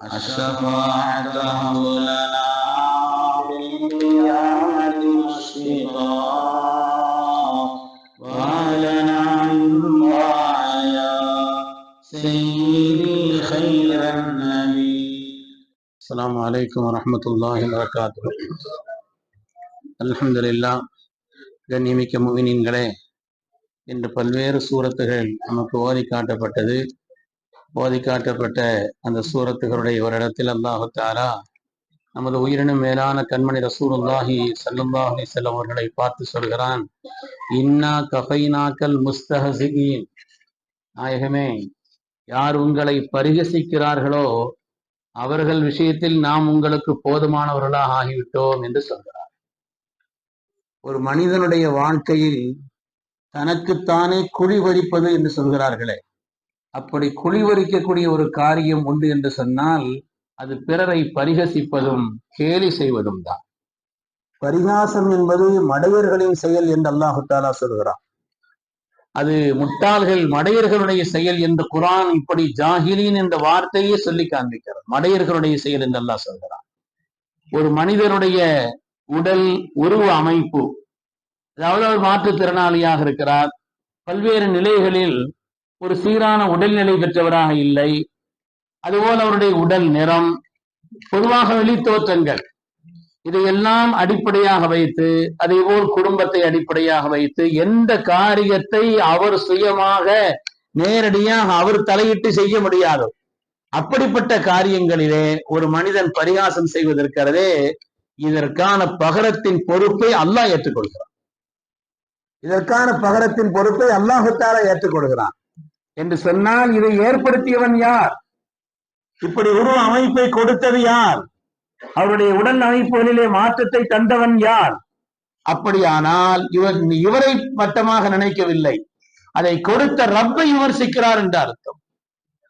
الشفاعة هب لنا في القيامة مشفقا وأهلنا يا سيدي خير النبي السلام عليكم ورحمة الله وبركاته الحمد لله கண்ணியமிக்க முவினின்களே இன்று பல்வேறு சூரத்துகள் நமக்கு ஓதி காட்டப்பட்டது ஓதி காட்டப்பட்ட அந்த சூரத்துகளுடைய ஒரு இடத்தில் அல்லாஹு நமது உயிரினும் மேலான கண்மணி ரசூலுல்லாஹி ஸல்லல்லாஹு அலைஹி அவர்களை பார்த்து சொல்கிறான் இன்னா கஃபைனாக்கல் முஸ்தஹசிகின் நாயகமே யார் உங்களை பரிகசிக்கிறார்களோ அவர்கள் விஷயத்தில் நாம் உங்களுக்கு போதுமானவர்களாக ஆகிவிட்டோம் என்று சொல்கிறார். ஒரு மனிதனுடைய வாழ்க்கையில் தனக்குத்தானே குழிவரிப்பது என்று சொல்கிறார்களே அப்படி குழிவரிக்கக்கூடிய ஒரு காரியம் உண்டு என்று சொன்னால் அது பிறரை பரிகசிப்பதும் கேலி செய்வதும் தான். பரிகாசம் என்பது மடையர்களின் செயல் என்று அல்லாஹு தாலா சொல்கிறான். அது முட்டாள்கள் மடையர்களுடைய செயல் என்று குரான் இப்படி ஜாகிலின் என்ற வார்த்தையே சொல்லி காண்பிக்கிறார் மடையர்களுடைய செயல் என்று அல்லாஹ் சொல்கிறான். ஒரு மனிதனுடைய உடல் உருவ அமைப்பு அதாவது அவர் மாற்றுத்திறனாளியாக இருக்கிறார். பல்வேறு நிலைகளில் ஒரு சீரான உடல்நிலை பெற்றவராக இல்லை. அதுபோல் அவருடைய உடல் நிறம் பொதுவாக வெளித்தோற்றங்கள் இதையெல்லாம் அடிப்படையாக வைத்து அதேபோல் குடும்பத்தை அடிப்படையாக வைத்து எந்த காரியத்தை அவர் சுயமாக நேரடியாக அவர் தலையிட்டு செய்ய முடியாதோ அப்படிப்பட்ட காரியங்களிலே ஒரு மனிதன் பரிகாசம் செய்வதற்கிறதே இதற்கான பகரத்தின் பொறுப்பை அல்லாஹ் ஏற்றுக்கொள்கிறான். இதற்கான பகரத்தின் பொறுப்பை அல்லாஹுத்தால ஏற்றுக்கொள்கிறான். என்று சொன்னால் இதை ஏற்படுத்தியவன் யார்? இப்படி உருவ அமைப்பை கொடுத்தது யார்? அவருடைய உடல் அமைப்புகளிலே மாற்றத்தை தந்தவன் யார்? அப்படியானால் இவர் இவரை மட்டமாக நினைக்கவில்லை. அதை கொடுத்த ரப்பை விமர்சிக்கிறார் என்ற அர்த்தம்.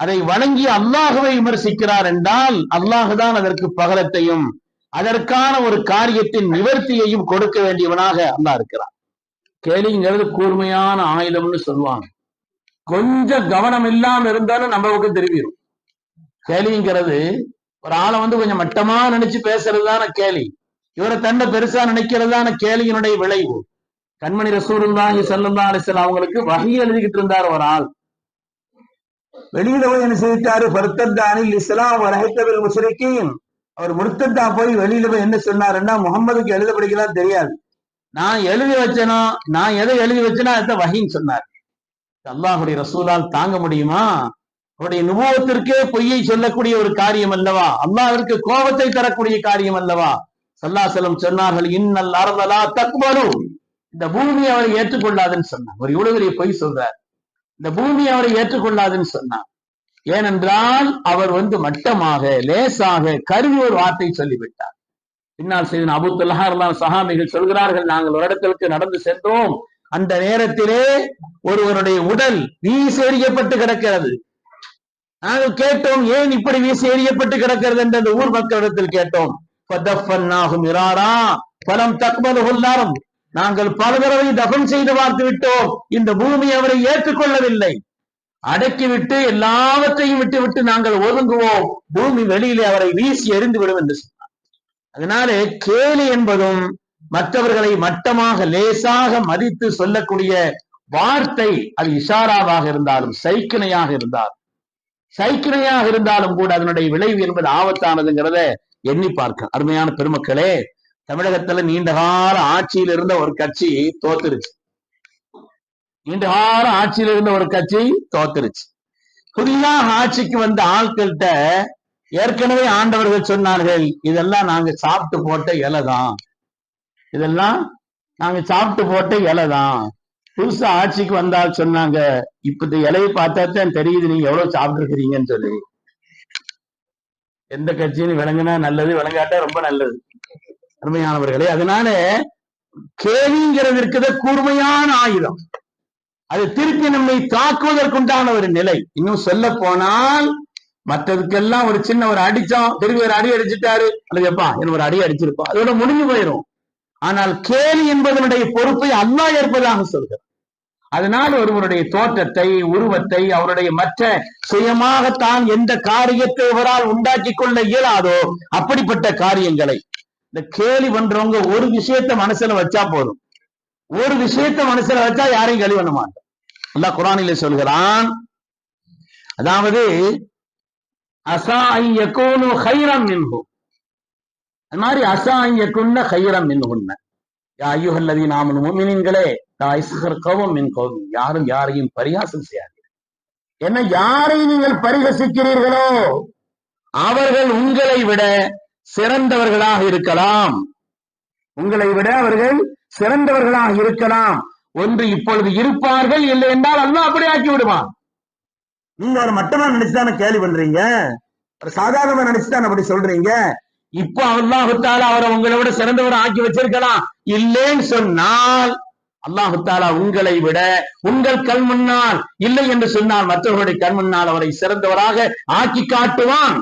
அதை வழங்கி அல்லாஹுவை விமர்சிக்கிறார் என்றால் அல்லாஹுதான் அதற்கு பகலத்தையும் அதற்கான ஒரு காரியத்தின் நிவர்த்தியையும் கொடுக்க வேண்டியவனாக அல்லாஹ் இருக்கிறான். கேலிங்கிறது கூர்மையான ஆயுதம்னு சொல்லுவாங்க. கொஞ்சம் கவனம் இல்லாம இருந்தாலும் நம்மளுக்கு தெரிவிடும் கேலிங்கிறது ஒரு ஆளை வந்து கொஞ்சம் மட்டமா நினைச்சு பேசுறதுதான கேலி. இவரை தண்டை பெருசா நினைக்கிறதான கேலியினுடைய விளைவு. கண்மணி ரசூலுல்லாஹி ஸல்லல்லாஹு அலைஹி வஸல்லம் அவங்களுக்கு வகை எழுதிக்கிட்டு இருந்தார் ஒரு ஆள். வெளியில போய் என்ன செய்தாரு பருத்தத்தானில் இஸ்லாம் வரஹத்தபில் முஸ்ரிக்கீன் அவர் முருத்தத்தா போய் வெளியில போய் என்ன சொன்னாருன்னா முகம்மதுக்கு எழுத படிக்கலாம் தெரியாது. நான் எழுதி வச்சனோ நான் எதை எழுதி வச்சனோ அதை வகின்னு சொன்னார். அல்லாஹுடைய ரசூலால் தாங்க முடியுமா? அவருடைய நுபவத்திற்கே பொய்யை சொல்லக்கூடிய ஒரு காரியம் அல்லவா? அல்லாஹிற்கு கோபத்தை தரக்கூடிய காரியம் அல்லவா? சல்லாசலம் சொன்னார்கள் இன்னல் அறதலா தக்பரு இந்த பூமி அவரை ஏற்றுக்கொள்ளாதுன்னு சொன்னார். ஒரு இவ்வளவு பெரிய பொய் சொல்றார். இந்த பூமி அவரை ஏற்றுக்கொள்ளாதுன்னு சொன்னார். ஏனென்றால் அவர் வந்து மட்டமாக லேசாக கருவி ஒரு வார்த்தை சொல்லிவிட்டார். பின்னால் செய்த அபுத்துல்லா சஹாமிகள் சொல்கிறார்கள் நாங்கள் ஒரு இடத்திற்கு நடந்து சென்றோம். அந்த நேரத்திலே ஒருவருடைய உடல் வீசி எறியப்பட்டு கிடக்கிறது. நாங்கள் கேட்டோம் ஏன் இப்படி வீசி எறியப்பட்டு கிடக்கிறது? என்று அந்த ஊர் மக்களிடத்தில் கேட்டோம். இராரா பலம் தக்மலுல்லாரும் நாங்கள் பல தடவை தபம் செய்து பார்த்து விட்டோம். இந்த பூமி அவரை ஏற்றுக்கொள்ளவில்லை. அடக்கிவிட்டு எல்லாவற்றையும் விட்டு விட்டு நாங்கள் ஒதுங்குவோம். பூமி வெளியிலே அவரை வீசி எறிந்து விடும் என்று சொன்னார். அதனாலே கேலி என்பதும் மற்றவர்களை மட்டமாக லேசாக மதித்து சொல்லக்கூடிய வார்த்தை அது இஷாராவாக இருந்தாலும் சைக்கிணையாக இருந்தாலும் சைக்கிணையாக இருந்தாலும் கூட அதனுடைய விளைவு என்பது ஆபத்தானதுங்கிறத எண்ணி பார்க்க. அருமையான பெருமக்களே தமிழகத்துல நீண்ட கால ஆட்சியில் இருந்த ஒரு கட்சி தோத்துருச்சு. நீண்ட கால ஆட்சியில் இருந்த ஒரு கட்சி தோத்துருச்சு. புதிதாக ஆட்சிக்கு வந்த ஆட்கள்கிட்ட ஏற்கனவே ஆண்டவர்கள் சொன்னார்கள் இதெல்லாம் நாங்க சாப்பிட்டு போட்ட இலை தான் இதெல்லாம் நாங்க சாப்பிட்டு போட்ட இலை தான் புதுசா ஆட்சிக்கு வந்தா சொன்னாங்க இப்ப இந்த இலையை பார்த்தா தான் தெரியுது நீங்க எவ்வளவு சாப்பிட்டு இருக்கிறீங்கன்னு சொல்லி. எந்த கட்சின்னு விளங்குனா நல்லது விளங்காட்டா ரொம்ப நல்லது. அருமையானவர்களே அதனால கேலிங்கிறது கூர்மையான ஆயுதம். அது திருப்பி நம்மை தாக்குவதற்குண்டான ஒரு நிலை. இன்னும் சொல்ல போனால் மற்றதுக்கெல்லாம் ஒரு சின்ன ஒரு அடிச்சோம் திருப்பி ஒரு அடி அடிச்சுட்டாரு அல்லது எப்பா என்ன ஒரு அடி அடிச்சிருப்போம் அதோட முடிஞ்சு போயிடும் ஆனால் கேலி என்பதனுடைய பொறுப்பை அல்லாஹ் ஏற்பதாக சொல்கிறார் அதனால் ஒருவருடைய தோற்றத்தை உருவத்தை அவருடைய மற்ற சுயமாகத்தான் எந்த காரியத்தை இவரால் உண்டாக்கி கொள்ள இயலாதோ அப்படிப்பட்ட காரியங்களை. இந்த கேலி பண்றவங்க ஒரு விஷயத்த மனசுல வச்சா போதும். ஒரு விஷயத்த மனசுல வச்சா யாரையும் கேலி பண்ண மாட்டோம் அல்லா குரானில சொல்கிறான். அதாவது அசா எக்கோனு ஹைரம் மின்ஹு. அது மாதிரி அசா ஐயக்குன்ன ஹைரம் மின்ஹுன்ன யா ஐயுஹல்லதி நாமன் முமினின்களே கவும் மின் கௌமி யாரும் யாரையும் பரிகாசம் செய்யாதீர்கள். என்ன யாரை நீங்கள் பரிகசிக்கிறீர்களோ அவர்கள் உங்களை விட சிறந்தவர்களாக இருக்கலாம். உங்களை விட அவர்கள் சிறந்தவர்களாக இருக்கலாம். ஒன்று இப்பொழுது இருப்பார்கள் இல்லை என்றால் அல்லாஹ் அப்படி ஆக்கி விடுவான். நீங்க ஒரு மட்டமா நினைச்சுதானே கேள்வி பண்றீங்க? ஒரு சாதாரணமா நினைச்சுதானே அப்படி சொல்றீங்க? இப்போ அல்லாஹுத்தாலா அவரை உங்களை விட சிறந்தவரை ஆக்கி வச்சிருக்கலாம். இல்லைன்னு சொன்னால் அல்லாஹுத்தாலா உங்களை விட உங்கள் கண் முன்னால் இல்லை என்று சொன்னால் மற்றவர்களுடைய கண் முன்னால் அவரை சிறந்தவராக ஆக்கி காட்டுவான்.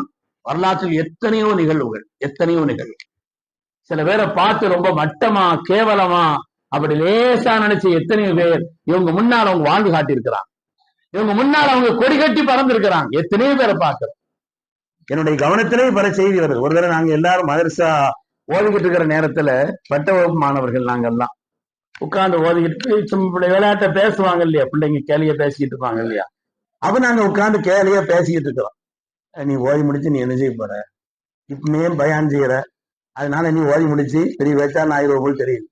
வரலாற்றில் எத்தனையோ நிகழ்வுகள் எத்தனையோ நிகழ்வு சில பேரை பார்த்து ரொம்ப மட்டமா கேவலமா அப்படி லேசா நினைச்சு எத்தனையோ பேர் இவங்க முன்னால் அவங்க வாழ்ந்து காட்டியிருக்கிறான் இவங்க முன்னால் அவங்க கொடி கட்டி பறந்திருக்கிறாங்க. எத்தனையோ பேரை பார்க்கிறோம். என்னுடைய கவனத்திலே பல செய்தி வருது ஒரு தடவை நாங்க எல்லாரும் மதரசா ஓதிக்கிட்டு இருக்கிற நேரத்துல பட்ட வகுப்பு மாணவர்கள் நாங்கெல்லாம் உட்கார்ந்து ஓதிக்கிட்டு சும்மா விளையாட்ட பேசுவாங்க இல்லையா? பிள்ளைங்க கேலியா பேசிக்கிட்டு இருப்பாங்க இல்லையா? அப்ப நாங்க உட்கார்ந்து கேலியா பேசிக்கிட்டு இருக்கிறோம். நீ ஓதி முடிச்சு நீ என்ன செய்ய போற? இப்பமே பயான் செய்யற. அதனால நீ ஓதி முடிச்சு பெரிய வேச்சான் ஆயிரம் போல் தெரியுது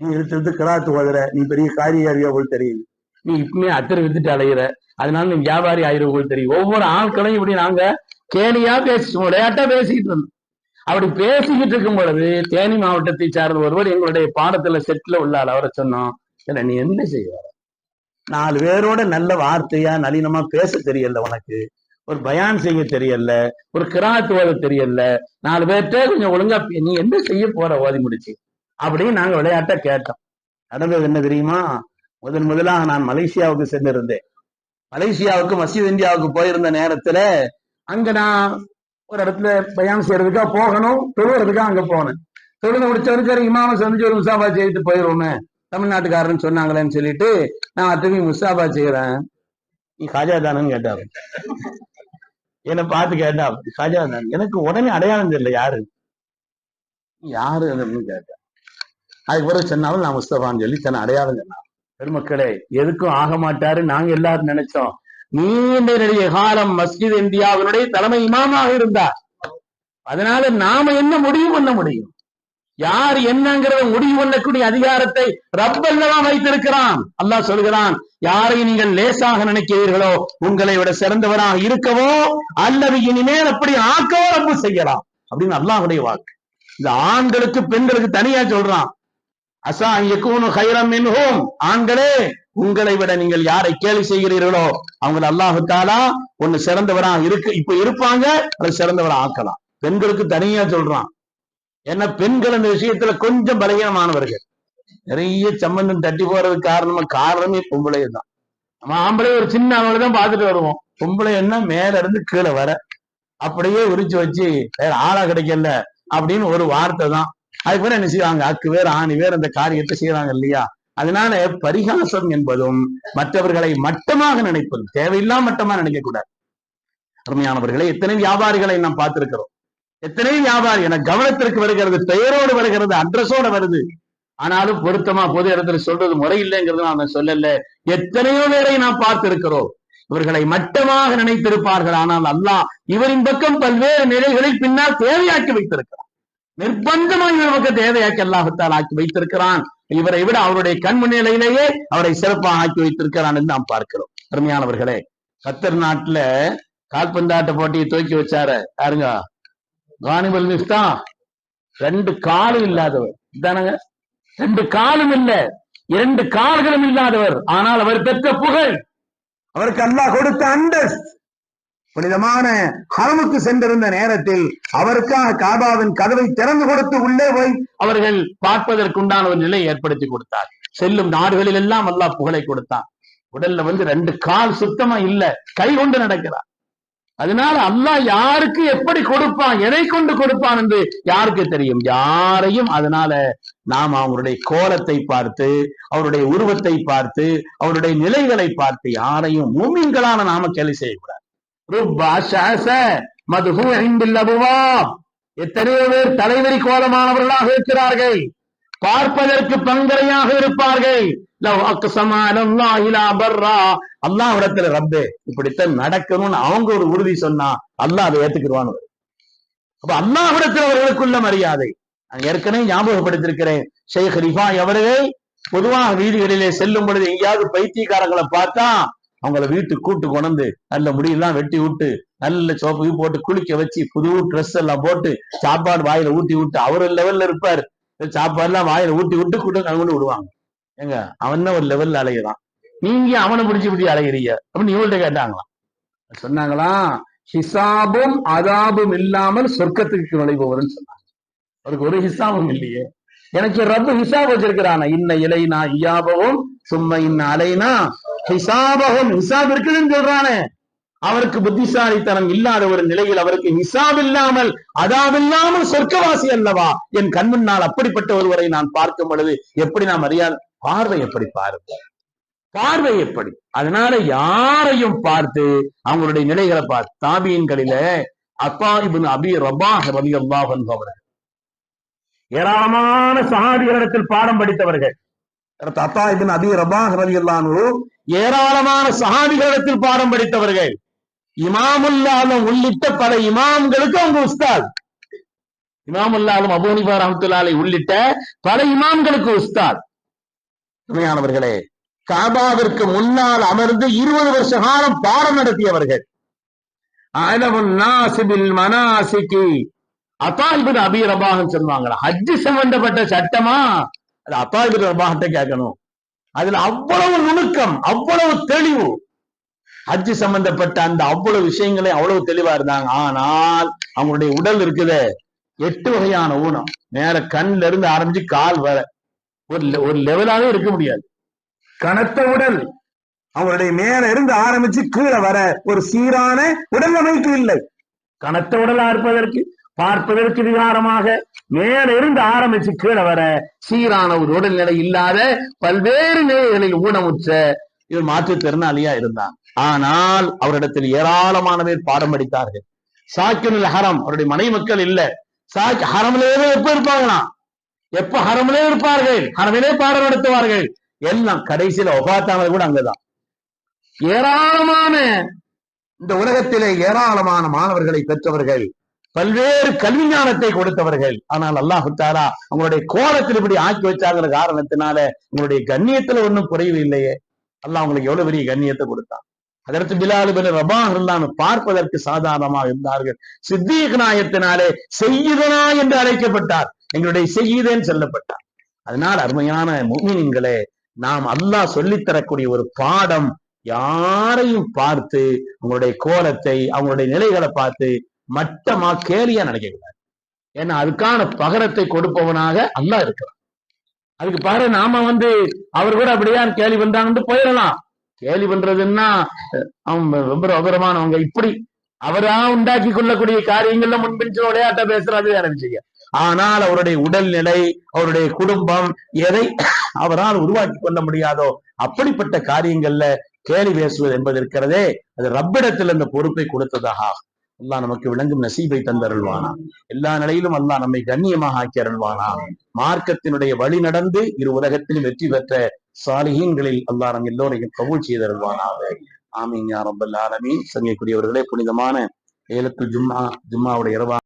நீ இழுத்து இழுத்து கிராத்து ஓதுற. நீ பெரிய காரியாரியா போல் தெரியுது நீ இப்பவுமே அத்தரை வித்துட்டு அலைகிற அதனால நீ வியாபாரி ஆயிரம் போல் தெரியும். ஒவ்வொரு ஆட்களையும் இப்படி நாங்க கேலியா பேசி விளையாட்டா பேசிக்கிட்டு இருந்தோம். அப்படி பேசிக்கிட்டு இருக்கும் பொழுது தேனி மாவட்டத்தை சார்ந்த ஒருவர் எங்களுடைய பாடத்துல செட்ல உள்ள அவரை சொன்னோம் இல்ல நீ என்ன செய்வ நாலு பேரோட நல்ல வார்த்தையா நளினமா பேச தெரியல உனக்கு. ஒரு பயான் செய்ய தெரியல. ஒரு கிராத்து ஓத தெரியல. நாலு பேர்கிட்ட கொஞ்சம் ஒழுங்கா நீ என்ன செய்ய போற ஓதி முடிச்சு? அப்படின்னு நாங்க விளையாட்ட கேட்டோம். நடந்தது என்ன தெரியுமா? முதன் முதலாக நான் மலேசியாவுக்கு சென்றிருந்தேன். மலேசியாவுக்கு மசீத் இந்தியாவுக்கு போயிருந்த நேரத்துல அங்க நான் ஒரு இடத்துல பயான் செய்யறதுக்காக போகணும் தொழுவுறதுக்காக அங்க போனேன். தொழுது முடிச்சவருக்கு இமாம சந்திச்சு ஒரு முசாபா செய்துட்டு போயிருவோமே தமிழ்நாட்டுக்காரன்னு சொன்னாங்களேன்னு சொல்லிட்டு நான் திரும்பி முசாபா செய்யறேன் நீ காஜா தானன்னு கேட்டாரு என்னை பார்த்து கேட்டா காஜா தான். எனக்கு உடனே அடையாளம் தெரியல யாரு. யாரு அப்படின்னு கேட்டேன். அதுக்கு பிறகு சொன்னாலும் நான் முஸ்தபான்னு சொல்லி தன்னை அடையாளம் சொன்னான். பெருமக்களே எதுக்கும் ஆக மாட்டாரு நாங்க எல்லாரும் நினைச்சோம். நீண்ட நெடிய காலம் மஸ்ஜித் இந்தியாவினுடைய தலைமை இமாமாக இருந்தார். அதனால நாம என்ன முடிவு பண்ண முடியும்? யார் என்னங்கிறத முடிவு பண்ணக்கூடிய அதிகாரத்தை ரப்பல்லவா வைத்திருக்கிறான். அல்லாஹ் சொல்கிறான் யாரை நீங்கள் லேசாக நினைக்கிறீர்களோ உங்களை விட சிறந்தவராக இருக்கவோ அல்லது இனிமேல் அப்படி ஆக்கவோ ரப்பு செய்யலாம். அப்படின்னு அல்லாஹுடைய வாக்கு. இந்த ஆண்களுக்கு பெண்களுக்கு தனியா சொல்றான். அசா யகூனு ஹைரம் மின்ஹும். ஆண்களே உங்களை விட நீங்கள் யாரை கேலி செய்கிறீர்களோ அவங்களை அல்லாஹு தாலா ஒண்ணு சிறந்தவரா இருக்கு. இப்ப இருப்பாங்க அதை சிறந்தவரா ஆக்கலாம். பெண்களுக்கு தனியா சொல்றான். ஏன்னா பெண்கள் அந்த விஷயத்துல கொஞ்சம் பலகீனமானவர்கள். நிறைய சம்பந்தம் தட்டி போறதுக்கு காரணமா காரணமே பொம்பளை தான் நம்ம ஆம்பளை ஒரு சின்ன அவளை தான் பார்த்துட்டு வருவோம். பொம்பளை என்ன மேல இருந்து கீழே வர. அப்படியே உரிச்சு வச்சு வேற ஆளா கிடைக்கல அப்படின்னு ஒரு வார்த்தை தான் அதுக்கு என்ன செய்வாங்க? அக்கு வேறு ஆணி வேறு அந்த காரியத்தை செய்யறாங்க இல்லையா? அதனால பரிகாசம் என்பதும் மற்றவர்களை மட்டமாக நினைப்பது தேவையில்லாம மட்டமா நினைக்க கூடாது. எத்தனை வியாபாரிகளை நாம் பார்த்திருக்கிறோம். எத்தனை வியாபாரி என கவனத்திற்கு வருகிறது பெயரோடு வருகிறது அட்ரஸோட வருது. ஆனாலும் பொருத்தமா பொது இடத்துல சொல்றது முறை இல்லைங்கிறது நான் சொல்லல. எத்தனையோ பேரை நாம் பார்த்திருக்கிறோம். இவர்களை மட்டமாக நினைத்திருப்பார்கள். ஆனால் அல்லாஹ் இவரின் பக்கம் பல்வேறு நிலைகளில் பின்னால் தேவையாக்கி வைத்திருக்கிறார் நிர்பந்தமாக இவர் பக்கம் தேவையாக்கி அல்லாஹத்தால் ஆக்கி வைத்திருக்கிறான். இவரை விட அவருடைய கண் முன்னிலையிலேயே அவரை சிறப்பாக ஆக்கி வைத்திருக்கிறான் என்று நாம் பார்க்கிறோம். அருமையானவர்களே கத்தர் நாட்டுல கால்பந்தாட்ட போட்டியை தூக்கி வச்சாரு. யாருங்க? கானிபல் மிஸ்தா. ரெண்டு காலும் இல்லாதவர். இதானங்க? ரெண்டு காலும் இல்ல. இரண்டு கால்களும் இல்லாதவர். ஆனால் அவர் பெற்ற புகழ். அவருக்கு அல்லாஹ் கொடுத்த அந்தஸ் புனிதமான ஹரமுக்கு சென்றிருந்த நேரத்தில் அவருக்காக காபாவின் கதவை திறந்து கொடுத்து உள்ளே போய் அவர்கள் பார்ப்பதற்குண்டான ஒரு நிலை ஏற்படுத்தி கொடுத்தார். செல்லும் நாடுகளில் எல்லாம் அல்லாஹ் புகழை கொடுத்தான். உடல்ல வந்து ரெண்டு கால் சுத்தமா இல்ல கை கொண்டு நடக்கிறார். அதனால அல்லாஹ் யாருக்கு எப்படி கொடுப்பான் எதை கொண்டு கொடுப்பான் என்று யாருக்கு தெரியும்? யாரையும் அதனால நாம் அவருடைய கோலத்தை பார்த்து அவருடைய உருவத்தை பார்த்து அவருடைய நிலைகளை பார்த்து யாரையும் மூமின்களான நாம கேலி செய்யக்கூடாது. எத்தனையோ பேர் தலைவரி கோலமானவர்களாக இருக்கிறார்கள். பார்ப்பதற்கு பங்கரையாக இருப்பார்கள். லவ் அக்ஸமா ரப்பு ரப்பே இப்படித்தான் நடக்கணும்னு அவங்க ஒரு உறுதி சொன்னா அல்லாஹ் அதை ஏத்துக்கிடுவான்னு அப்ப அல்லாஹ்விடத்தில் அவர்களுக்குள்ள மரியாதை. நான் ஏற்கனவே ஞாபகப்படுத்திருக்கிறேன் ஷேக் ரிஃபா அவர்கள் பொதுவாக வீதிகளிலே செல்லும் பொழுது எங்கேயாவது பைத்தியக்காரங்களை பார்த்தா அவங்கள வீட்டுக்கு கூட்டு கொண்டு நல்ல முடியெல்லாம் வெட்டி விட்டு நல்ல சோப்பு போட்டு குளிக்க வச்சு புது ட்ரெஸ் எல்லாம் போட்டு சாப்பாடு வாயில ஊட்டி விட்டு அவர் லெவல்ல இருப்பார். சாப்பாடு எல்லாம் வாயில ஊட்டி விட்டு கூட்டம் கலந்து விடுவாங்க. ஏங்க அவன் ஒரு லெவல்ல அலையிறான் நீங்க அவனை பிடிச்சி பிடிச்சி அலையிறீங்க அப்படின்னு இவள்கிட்ட கேட்டாங்களாம். சொன்னாங்களாம் ஹிசாபும் அதாபும் இல்லாமல் சொர்க்கத்துக்கு நுழைபவர்னு சொன்னாங்க. அவருக்கு ஒரு ஹிசாபும் இல்லையே. எனக்கு ரப்பு ஹிசாப் வச்சிருக்கிறான? இன்ன இலைனா இயாபவும் சும்மா இன்ன அலைனா ஹிசாபகம் ஹிசாப் இருக்குதுன்னு சொல்றானே. அவருக்கு புத்திசாலித்தனம் இல்லாத ஒரு நிலையில் அவருக்கு ஹிசாப் இல்லாமல் அதாவில்லாமல் சொர்க்கவாசி அல்லவா? என் கண் முன்னால் அப்படிப்பட்ட ஒருவரை நான் பார்க்கும் பொழுது எப்படி நாம் அறியாது பார்வை எப்படி பாருங்க? பார்வை எப்படி? அதனால யாரையும் பார்த்து அவங்களுடைய நிலைகளை பார்த்து தாபியன்களில அப்பா இபின் அபி ரபாஹ் ரவி அல்லாஹன் அவர்கள். ஏராளமான சஹாபிகளிடத்தில் பாடம் படித்தவர்கள். அத்தா இபின் அபி ரபாஹ் ரவி அல்லானு ஏராளமான சஹாபிகளிடத்தில் பாடம் படித்தவர்கள். இமாமுல்லாலும் உள்ளிட்ட பல இமாம்களுக்கு அவங்க உஸ்தாத். இமாமுல்லாலும் அபோனிபா ரஹமத்துல்லாலை உள்ளிட்ட பல இமாம்களுக்கு உஸ்தாத். உண்மையானவர்களே காபாவிற்கு முன்னால் அமர்ந்து இருபது வருஷ காலம் பாடம் நடத்தியவர்கள். மனாசிக்கு அத்தாய்பின் அபி ரபாகன் சொல்லுவாங்களா? ஹஜ்ஜு சம்பந்தப்பட்ட சட்டமா? அது அத்தாய்பின் ரபாகத்தை கேட்கணும். அதுல அவ்வளவு நுணுக்கம் அவ்வளவு தெளிவு. ஹஜ்ஜு சம்பந்தப்பட்ட அந்த அவ்வளவு விஷயங்களே அவ்வளவு தெளிவா இருந்தாங்க. ஆனால் அவங்களுடைய உடல் இருக்குதே. எட்டு வகையான ஊனம். நேர கண்ல இருந்து ஆரம்பிச்சு கால் வர. ஒரு ஒரு லெவலாவே இருக்க முடியாது. கனத்த உடல். அவங்களுடைய மேல இருந்து ஆரம்பிச்சு கீழே வர ஒரு சீரான உடல் அமைப்பு இல்லை. கனத்த உடலா இருப்பதற்கு பார்ப்பதற்கு விகாரமாக மேலிருந்து ஆரம்பிச்சு கீழே வர சீரான ஒரு உடல்நிலை இல்லாத பல்வேறு நிலைகளில் ஊனமுற்ற இவர் மாற்றுத்திறனாளியா இருந்தார். ஆனால் அவரிடத்தில் ஏராளமான பேர் பாடம் படித்தார்கள். சாக்கினுல் ஹரம் அவருடைய மனை மக்கள் இல்ல. சாக்கி ஹரம்லேயே எப்ப இருப்பாங்களாம் எப்ப ஹரம்லே இருப்பார்கள்? ஹரமிலே பாடம் நடத்துவார்கள். எல்லாம் கடைசியில ஒபாத்தாமல் கூட அங்கதான். ஏராளமான இந்த உலகத்திலே ஏராளமான மாணவர்களை பெற்றவர்கள் பல்வேறு கல்வி ஞானத்தை கொடுத்தவர்கள். ஆனால் அல்லாஹு தாரா உங்களுடைய கோலத்தில் இப்படி ஆக்கி வச்சாங்கிற காரணத்தினால உங்களுடைய கண்ணியத்துல ஒண்ணும் குறைவு இல்லையே. அல்லாஹ் அவங்களுக்கு எவ்வளவு பெரிய கண்ணியத்தை கொடுத்தான். அதற்கு பிலாலு பின் ரபாஹ் பார்ப்பதற்கு சாதாரணமாக இருந்தார்கள். சித்தீக் நாயத்தினாலே செய்யுதனா என்று அழைக்கப்பட்டார். எங்களுடைய செய்யுதேன்னு சொல்லப்பட்டார். அதனால் அருமையான முக்மின்களே நாம் அல்லாஹ் சொல்லித் தரக்கூடிய ஒரு பாடம் யாரையும் பார்த்து அவங்களுடைய கோலத்தை அவங்களுடைய நிலைகளை பார்த்து மட்டமா கேலியா நினைக்க கூடாது ஏன்னா அதுக்கான பகரத்தை கொடுப்பவனாக அல்லா இருக்கிறான். அதுக்கு பாரு நாம வந்து அவர் கூட அப்படியா கேலி பண்றாங்கன்னு போயிடலாம். கேலி பண்றதுன்னா அவங்க ரொம்ப விபரமானவங்க இப்படி அவரா உண்டாக்கி கொள்ளக்கூடிய காரியங்கள்ல முன்பின் விளையாட்ட பேசுறது ஆரம்பிச்சீங்க ஆனால் அவருடைய உடல்நிலை அவருடைய குடும்பம் எதை அவரால் உருவாக்கி கொள்ள முடியாதோ அப்படிப்பட்ட காரியங்கள்ல கேலி பேசுவது என்பது இருக்கிறதே அது ரப்பிடத்தில் அந்த பொறுப்பை கொடுத்ததாக ஆகும். அல்லா நமக்கு விளங்கும் நசீபை தந்தருள்வானா. எல்லா நிலையிலும் அல்லா நம்மை கண்ணியமாக ஆக்கி அருள்வானா. மார்க்கத்தினுடைய வழி நடந்து இரு உலகத்திலும் வெற்றி பெற்ற சாலிஹீன்களில் அல்லா நம் எல்லோரையும் கபூல் செய்தருள்வானாக ஆமீன் யார் ரப்பல் ஆலமீன். சங்கைக்குரியவர்களே புனிதமான ஏலத்து ஜும்மா ஜும்மாவுடைய இரவா